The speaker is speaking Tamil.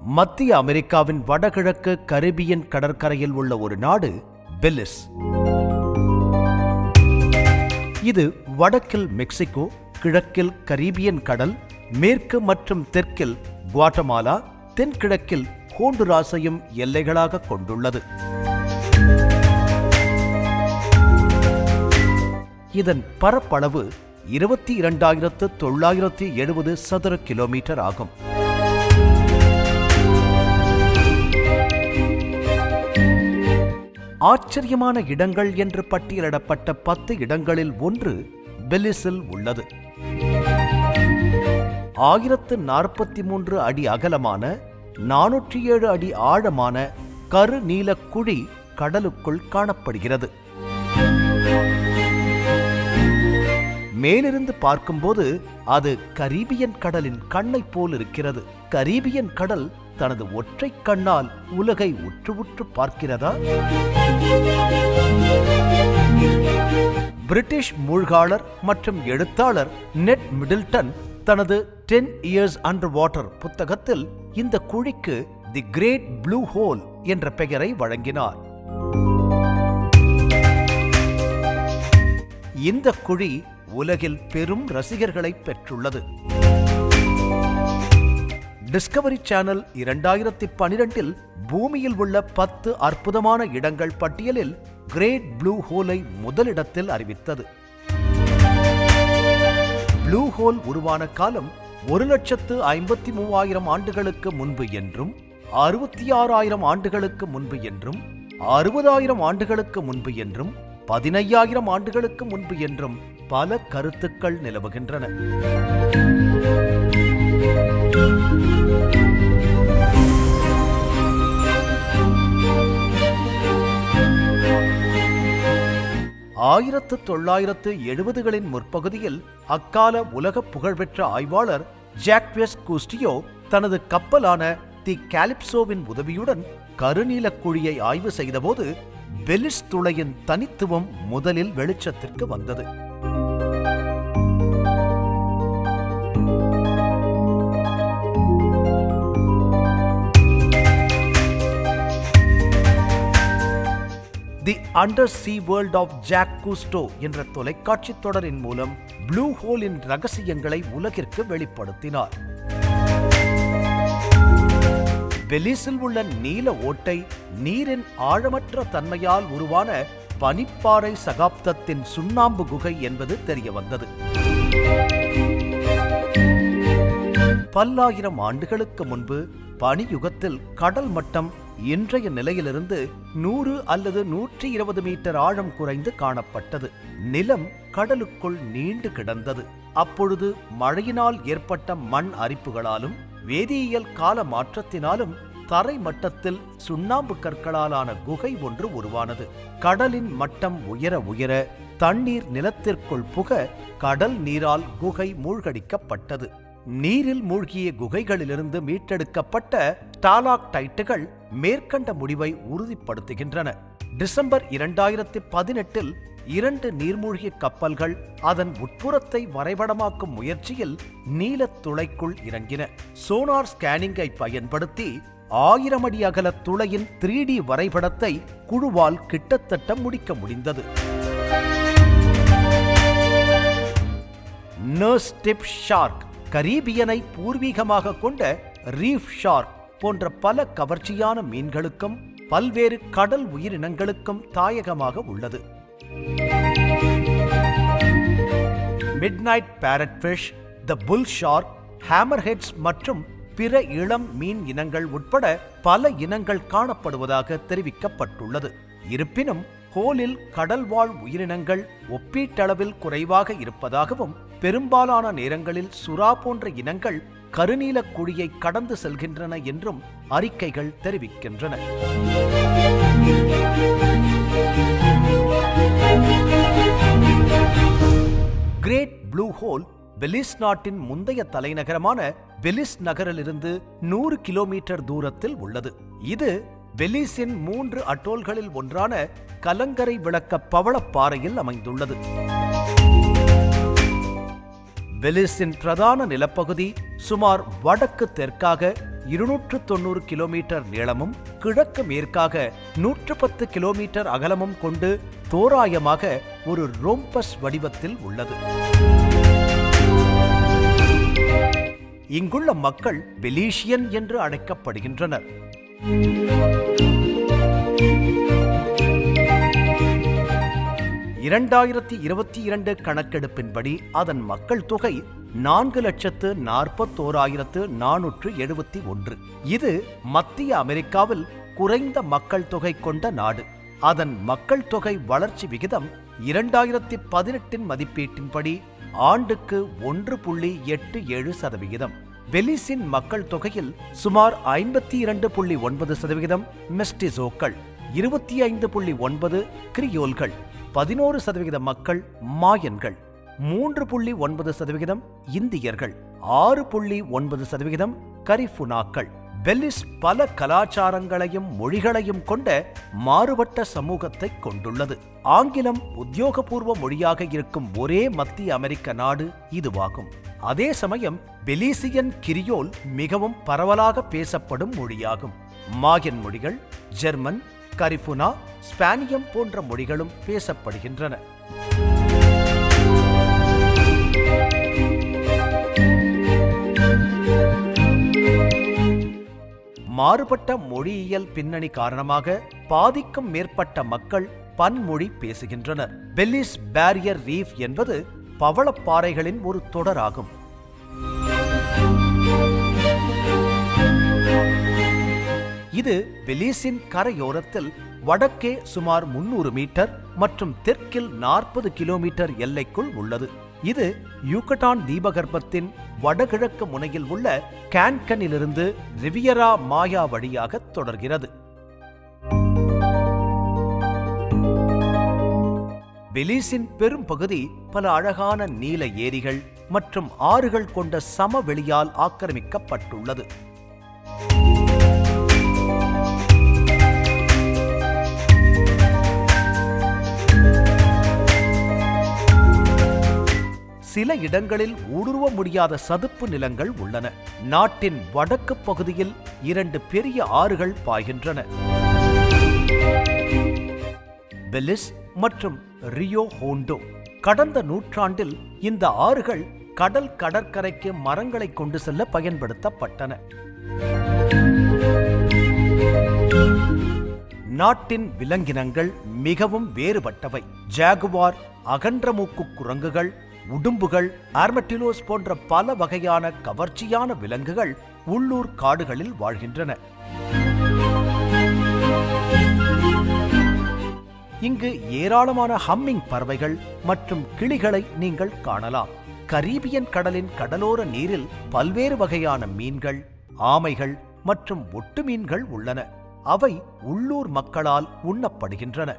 மத்திய அமெரிக்காவின் வடகிழக்கு கரிபியன் கடற்கரையில் உள்ள ஒரு நாடு பெலிஸ் இது வடக்கில் மெக்சிகோ கிழக்கில் கரீபியன் கடல் மேற்கு மற்றும் தெற்கில் குவாட்டமாலா தென்கிழக்கில் ஹோண்டுராஸையும் எல்லைகளாக கொண்டுள்ளது. இதன் பரப்பளவு இருபத்தி இரண்டாயிரத்து தொள்ளாயிரத்தி எழுபது சதுர கிலோமீட்டர் ஆகும். ஆச்சரியமான இடங்கள் என்று பட்டியலிடப்பட்ட பத்து இடங்களில் ஒன்று பெலிஸில் உள்ளது. ஆயிரத்து நாற்பத்தி மூன்று அடி அகலமான நானூற்றி ஏழு அடி ஆழமான கருநீல குழி கடலுக்குள் காணப்படுகிறது. மேலிருந்து பார்க்கும்போது அது கரீபியன் கடலின் கண்ணைப் போல் இருக்கிறது. கரீபியன் கடல் தனது ஒற்றை கண்ணால் உலகை உற்று உற்று பார்க்கிறதா? பிரிட்டிஷ் மூழ்காளர் மற்றும் எழுத்தாளர் நெட் மிடில்டன் தனது டென் இயர்ஸ் அண்டர் வாட்டர் புத்தகத்தில் இந்த குழிக்கு தி கிரேட் ப்ளூ ஹோல் என்ற பெயரை வழங்கினார். இந்த குழி உலகில் பெரும் ரசிகர்களை பெற்றுள்ளது. டிஸ்கவரி சேனல் இரண்டாயிரத்தி பனிரெண்டில் பூமியில் உள்ள பத்து அற்புதமான இடங்கள் பட்டியலில் கிரேட் ப்ளூ ஹோலை முதலிடத்தில் அறிவித்தது. ப்ளூ ஹோல் உருவான காலம் ஒரு லட்சத்து ஐம்பத்தி மூவாயிரம் ஆண்டுகளுக்கு முன்பு என்றும் அறுபத்தி ஆறாயிரம் ஆண்டுகளுக்கு முன்பு என்றும் அறுபதாயிரம் ஆண்டுகளுக்கு முன்பு என்றும் பதினையாயிரம் ஆண்டுகளுக்கு முன்பு என்றும் பல கருத்துக்கள் நிலவுகின்றன. ஆயிரத்து தொள்ளாயிரத்து எழுபதுகளின் முற்பகுதியில் அக்கால உலக புகழ்பெற்ற ஆய்வாளர் ஜாக்வெஸ் குஸ்டியோ தனது கப்பலான தி காலிப்சோவின் உதவியுடன் கருநீலக் குழியை ஆய்வு செய்தபோது பெலிஸ் துளையின் தனித்துவம் முதலில் வெளிச்சத்திற்கு வந்தது. Undersea world of Jacques Cousteau என்ற தொலைக்காட்சி தொடரின் மூலம் ப்ளூ ஹோலின் ரகசியங்களை உலகிற்கு வெளிப்படுத்தினார். பெலிஸில் உள்ள நீல ஓட்டை நீரின் ஆழமற்ற தன்மையால் உருவான பனிப்பாறை சகாப்தத்தின் சுண்ணாம்பு குகை என்பது தெரிய வந்தது பல்லாயிரம் ஆண்டுகளுக்கு முன்பு பனியுகத்தில் கடல் மட்டம் இன்றைய நிலையிலிருந்து நூறு அல்லது நூற்றி இருபது மீட்டர் ஆழம் குறைந்து காணப்பட்டது. நிலம் கடலுக்குள் நீண்டு கிடந்தது. அப்பொழுது மழையினால் ஏற்பட்ட மண் அரிப்புகளாலும் வேதியியல் கால மாற்றத்தினாலும் தரை மட்டத்தில் சுண்ணாம்பு கற்களாலான குகை ஒன்று உருவானது. கடலின் மட்டம் உயர உயர தண்ணீர் நிலத்திற்குள் புக கடல் நீரால் குகை மூழ்கடிக்கப்பட்டது. நீரில் மூழ்கிய குகைகளிலிருந்து மீட்டெடுக்கப்பட்ட டாலாக்டைட்டுகள் மேற்கண்ட முடிவை உறுதிப்படுத்துகின்றன. டிசம்பர் இரண்டாயிரத்தி பதினெட்டில் இரண்டு நீர்மூழ்கிய கப்பல்கள் அதன் உட்புறத்தை வரைபடமாக்கும் முயற்சியில் நீலத் துளைக்குள் இறங்கின. சோனார் ஸ்கேனிங்கை பயன்படுத்தி ஆயிரம் அடி அகல துளையின் த்ரீ டி வரைபடத்தை குழுவால் கிட்டத்தட்ட முடிக்க முடிந்தது. நர்ஸ் டிப் ஷார்க் கரீபியனை பூர்வீகமாக கொண்ட ரீஃப் ஷார்க் போன்ற பல கவர்ச்சியான மீன்களுக்கும் பல்வேறு கடல் உயிரினங்களுக்கும் தாயகமாக உள்ளது. Midnight parrot fish the bull shark hammerheads மற்றும் பிற இளம் மீன் இனங்கள் உட்பட பல இனங்கள் காணப்படுவதாக தெரிவிக்கப்பட்டுள்ளது. இருப்பினும் ஹோலில் கடல்வாழ் உயிரினங்கள் ஒப்பீட்டளவில் குறைவாக இருப்பதாகவும் பெரும்பாலான நேரங்களில் சுறா போன்ற இனங்கள் கருநீலக் குழியை கடந்து செல்கின்றன என்றும் அறிக்கைகள் தெரிவிக்கின்றன. கிரேட் ப்ளூ ஹோல் பெலிஸ் நாட்டின் முந்தைய தலைநகரமான பெலிஸ் நகரிலிருந்து நூறு கிலோமீட்டர் தூரத்தில் உள்ளது. இது பெலிஸின் மூன்று அட்டோல்களில் ஒன்றான கலங்கரை விளக்க பவளப்பாறையில் அமைந்துள்ளது. பெலிஸின் பிரதான நிலப்பகுதி சுமார் வடக்கு தெற்காக இருநூற்று தொண்ணூறு கிலோமீட்டர் நீளமும் கிழக்கு மேற்காக நூற்று பத்து கிலோமீட்டர் அகலமும் கொண்டு தோராயமாக ஒரு ரோம்பஸ் வடிவத்தில் உள்ளது. இங்குள்ள மக்கள் பெலீஷியன் என்று அழைக்கப்படுகின்றனர். இரண்டாயிரத்தி இருபத்தி இரண்டு கணக்கெடுப்பின்படி அதன் மக்கள் தொகை நான்கு லட்சத்து நாற்பத்தோராயிரத்து நானூற்று எழுபத்தி ஒன்று. இது மத்திய அமெரிக்காவில் குறைந்த மக்கள் தொகை கொண்ட நாடு. அதன் மக்கள் தொகை வளர்ச்சி விகிதம் இரண்டாயிரத்தி பதினெட்டின் மதிப்பீட்டின்படி ஆண்டுக்கு ஒன்று புள்ளி எட்டு ஏழு சதவிகிதம். பெலிஸின் மக்கள் தொகையில் சுமார் ஐம்பத்தி இரண்டு புள்ளி ஒன்பது சதவிகிதம் மெஸ்டிசோக்கள். இருபத்தி ஐந்து புள்ளி ஒன்பது கிரியோல்கள் பதினோரு சதவிகித மக்கள் மாயன்கள் மூன்று புள்ளி ஒன்பது சதவிகிதம் இந்தியர்கள் ஆறு புள்ளி ஒன்பது சதவிகிதம் கரிஃபுனாக்கள். பெல்லிஸ் பல கலாச்சாரங்களையும் மொழிகளையும் கொண்ட மாறுபட்ட சமூகத்தை கொண்டுள்ளது. ஆங்கிலம் உத்தியோகபூர்வ மொழியாக இருக்கும் ஒரே மத்திய அமெரிக்க நாடு இதுவாகும். அதே சமயம் பெலிசியன் கிரியோல் மிகவும் பரவலாக பேசப்படும் மொழியாகும். மாயன் மொழிகள் ஜெர்மன் கரிஃபுனா ஸ்பானியம் போன்ற மொழிகளும் பேசப்படுகின்றன. மாறுபட்ட மொழியியல் பின்னணி காரணமாக பாதிக்கும் மேற்பட்ட மக்கள் பன்மொழி பேசுகின்றனர். பெல்லிஸ் பேரியர் ரீஃப் என்பது பவளப்பாறைகளின் ஒரு தொடராகும். இது பெலிஸின் கரையோரத்தில் வடக்கே சுமார் முன்னூறு மீட்டர் மற்றும் தெற்கில் நாற்பது கிலோமீட்டர் எல்லைக்குள் உள்ளது. இது யூகட்டான் தீபகற்பத்தின் வடகிழக்கு முனையில் உள்ள கேன்கனிலிருந்து ரிவியரா மாயா வழியாக தொடர்கிறது. பெலிஸின் பெரும் பகுதி பல அழகான நீல ஏரிகள் மற்றும் ஆறுகள் கொண்ட சமவெளியால் ஆக்கிரமிக்கப்பட்டுள்ளது. சில இடங்களில் ஊடுருவ முடியாத சதுப்பு நிலங்கள் உள்ளன. நாட்டின் வடக்கு பகுதியில் இரண்டு பெரிய ஆறுகள் பாய்கின்றன. பெலிஸ் மற்றும் ரியோ ஹோண்டோ. கடந்த நூற்றாண்டில் இந்த ஆறுகள் கடல் கடற்கரைக்கு மரங்களை கொண்டு செல்ல பயன்படுத்தப்பட்டன. நாட்டின் விலங்கினங்கள் மிகவும் வேறுபட்டவை. ஜாகுவார் அகன்றமூக்கு குரங்குகள் உடும்புகள் ஆர்மட்டிலோஸ் போன்ற பல வகையான கவர்ச்சியான விலங்குகள் உள்ளூர் காடுகளில் வாழ்கின்றன. இங்கு ஏராளமான ஹம்மிங் பறவைகள் மற்றும் கிளிகளை நீங்கள் காணலாம். கரீபியன் கடலின் கடலோர நீரில் பல்வேறு வகையான மீன்கள் ஆமைகள் மற்றும் ஒட்டு மீன்கள் உள்ளன. அவை உள்ளூர் மக்களால் உண்ணப்படுகின்றன.